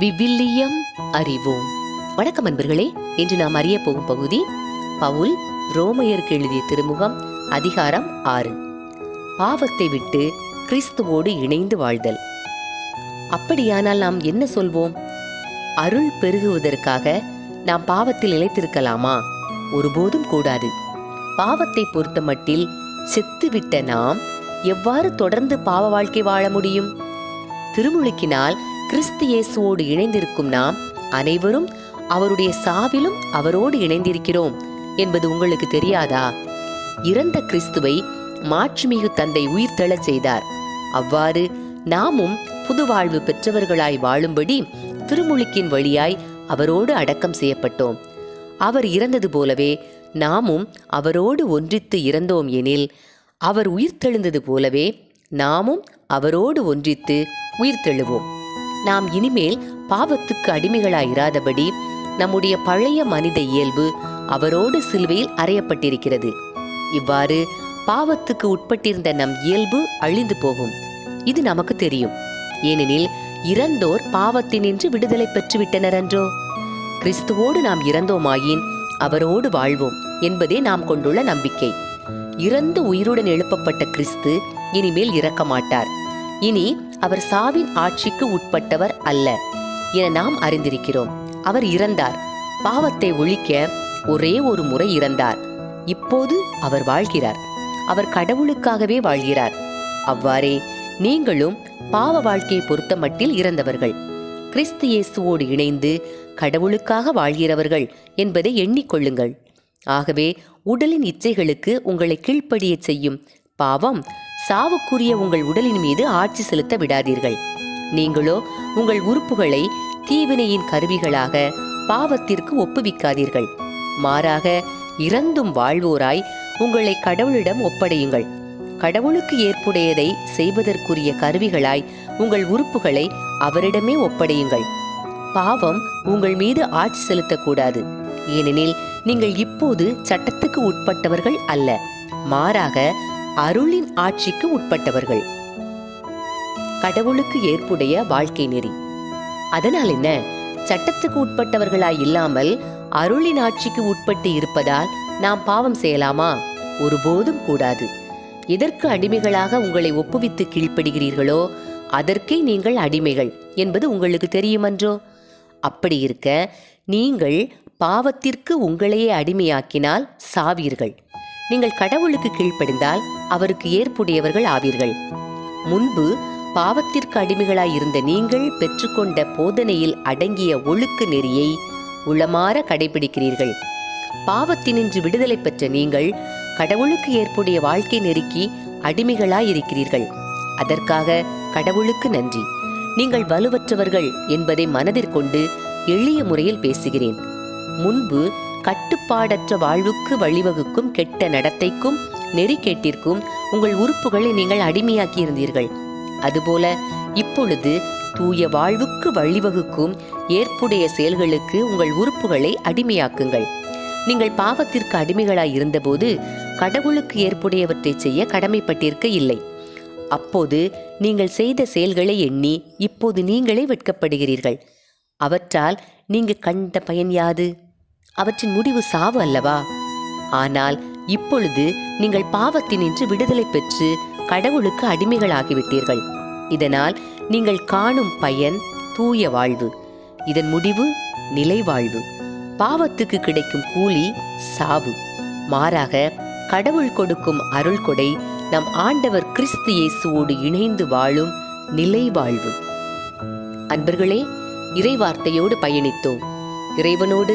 விவிலியம் அறிவோம். வணக்கம் அன்பர்களே இன்று நாம் அறிய போகும் பகுதி பவுல் ரோமையருக்கு எழுதிய திருமுகம் அதிகாரம் ஆறு. பாவத்தை விட்டு கிறிஸ்துவோடு இணைந்து வாழ்தல். அப்படியானால் நாம் என்ன சொல்வோம்? அருள் பெருகுவதற்காக நாம் பாவத்தில் நிலைத்திருக்கலாமா? ஒருபோதும் கூடாது. பாவத்தை பொறுத்தமட்டில் செத்துவிட்ட நாம் எவ்வாறு தொடர்ந்து பாவ வாழ்க்கை வாழ முடியும்? திருமுழுக்கினால் கிறிஸ்து இயேசுவோடு இணைந்திருக்கும் நாம் அனைவரும் அவருடைய சாவிலும் அவரோடு இணைந்திருக்கிறோம் என்பது உங்களுக்கு தெரியாதா? இறந்த கிறிஸ்துவை மாட்சிமிகு தந்தை உயிர்த்தெழச் செய்தார். அவ்வாறு நாமும் புது வாழ்வு பெற்றவர்களாய் வாழும்படி திருமுழுக்கின் வழியாய் அவரோடு அடக்கம் செய்யப்பட்டோம். அவர் இறந்தது போலவே நாமும் அவரோடு ஒன்றித்து இறந்தோம் எனில் அவர் உயிர்த்தெழுந்தது போலவே நாமும் அவரோடு ஒன்றித்து உயிர்த்தெழுவோம். நாம் இனிமேல் பாவத்துக்கு அடிமைகளாயிராதபடி நம்முடைய பழைய மனித இயல்பு அவரோடு சிலுவையில் அறையப்பட்டிருக்கிறது. இவ்வாறு பாவத்துக்கு உட்பட்டிருந்த நம் இயல்பு அழிந்து போகும். இது நமக்கு தெரியும். ஏனெனில் இறந்தோர் பாவத்தினின்று விடுதலை பெற்றுவிட்டனர் என்றோ கிறிஸ்துவோடு நாம் இறந்தோமாயின் அவரோடு வாழ்வோம் என்பதே நாம் கொண்டுள்ள நம்பிக்கை. இறந்து உயிருடன் எழுப்பப்பட்ட கிறிஸ்து இனிமேல் இறக்க மாட்டார் இனி அவர் சாவின் ஆட்சிக்கு உட்பட்டவர் அல்ல என நாம் அறிந்திருக்கிறோம். அவர் இறந்தார். பாவத்தை ஒழிக்க ஒரே ஒரு முறை இறந்தார். இப்போது அவர் வாழ்கிறார். அவர் கடவுளுக்காகவே வாழ்கிறார். அவ்வாறே நீங்களும் பாவ வாழ்க்கையை பொறுத்த மட்டில் இறந்தவர்கள். கிறிஸ்து இயேசுவோடு இணைந்து கடவுளுக்காக வாழ்கிறவர்கள் என்பதை எண்ணிக்கொள்ளுங்கள். ஆகவே உடலின் இச்சைகளுக்கு உங்களை கீழ்ப்படியச் செய்யும் பாவம் சாவுக்குரிய உங்கள் உடலின் மீது ஆட்சி செலுத்த விடாதீர்கள். நீங்களோ உங்கள் உறுப்புகளை தீவினையின் கருவிகளாக பாவத்திற்கு ஒப்புவிக்காதீர்கள். மாறாக இறந்தும் வாழ்வோராய் உங்களை கடவுளிடம் ஒப்படையுங்கள். கடவுளுக்கு ஏற்புடையதை செய்வதற்குரிய கருவிகளாய் உங்கள் உறுப்புகளை அவரிடமே ஒப்படையுங்கள். பாவம் உங்கள் மீது ஆட்சி செலுத்தக்கூடாது. ஏனெனில் நீங்கள் இப்போது சட்டத்துக்கு உட்பட்டவர்கள் அல்ல. மாறாக அருளின் ஆட்சிக்கு உட்பட்டவர்கள். கடவுளுக்கு ஏற்புடைய வாழ்க்கை நெறி. அதனால் என்ன? சட்டத்துக்கு உட்பட்டவர்களாய் இல்லாமல் அருளின் ஆட்சிக்கு உட்பட்டு இருப்பதால் நாம் பாவம் செய்யலாமா? ஒருபோதும் கூடாது. எதற்கு அடிமைகளாக உங்களை ஒப்புவித்து கீழ்ப்படுகிறீர்களோ அதற்கே நீங்கள் அடிமைகள் என்பது உங்களுக்கு தெரியுமன்றோ அப்படி இருக்க நீங்கள் பாவத்திற்கு உங்களையே அடிமையாக்கினால் சாவீர்கள். நீங்கள் கடவுளுக்கு கீழ்ப்படிந்தால் அவருக்கு ஏற்புடையவர்கள் ஆவீர்கள். முன்பு பாவத்திற்கு அடிமைகளாய் இருந்த நீங்கள் பெற்றுக்கொண்ட போதனையில் அடங்கிய ஒழுக்க நெறியை உளமாற கடைபிடிக்கிறீர்கள். பாவத்தினின்று விடுதலை பெற்ற நீங்கள் கடவுளுக்கு ஏற்புடைய வாழ்க்கை நெருக்கி அடிமைகளாய் இருக்கிறீர்கள் அதற்காக கடவுளுக்கு நன்றி. நீங்கள் வலுவற்றவர்கள் என்பதை மனதிற்கொண்டு எளிய முறையில் பேசுகிறேன். முன்பு கட்டுப்பாடற்ற வாழ்வுக்கு வழிவகுக்கும் கெட்ட நடத்தைக்கும் நெறிக்கேட்டிற்கும் உங்கள் உறுப்புகளை நீங்கள் அடிமையாக்கி இருந்தீர்கள் அதுபோல இப்பொழுது தூய வாழ்வுக்கு வழிவகுக்கும் ஏற்புடைய செயல்களுக்கு உங்கள் உறுப்புகளை அடிமையாக்குங்கள். நீங்கள் பாவத்திற்கு அடிமைகளாய் இருந்தபோது கடவுளுக்கு ஏற்புடையவற்றை செய்ய கடமைப்பட்டிருக்க இல்லை. அப்போது நீங்கள் செய்த செயல்களை எண்ணி இப்போது நீங்களே வெட்கப்படுகிறீர்கள். அவற்றால் நீங்கள் கண்ட பயன் யாது? அவற்றின் முடிவு சாவு அல்லவா? ஆனால் இப்பொழுது நீங்கள் பாவத்தினின்று விடுதலை பெற்று கடவுளுக்கு அடிமைகளாகிவிட்டீர்கள். இதனால் நீங்கள் காணும் பயன் தூய வாழ்வு இதன் முடிவு நிலை வாழ்வு. பாவத்துக்கு கிடைக்கும் கூலி சாவு. மாறாக கடவுள் கொடுக்கும் அருள் கொடை நம் ஆண்டவர் கிறிஸ்து இயேசுவோடு இணைந்து வாழும் நிலை வாழ்வு. அன்பர்களே இறைவார்த்தையோடு பயணித்தோம். இறைவனோடு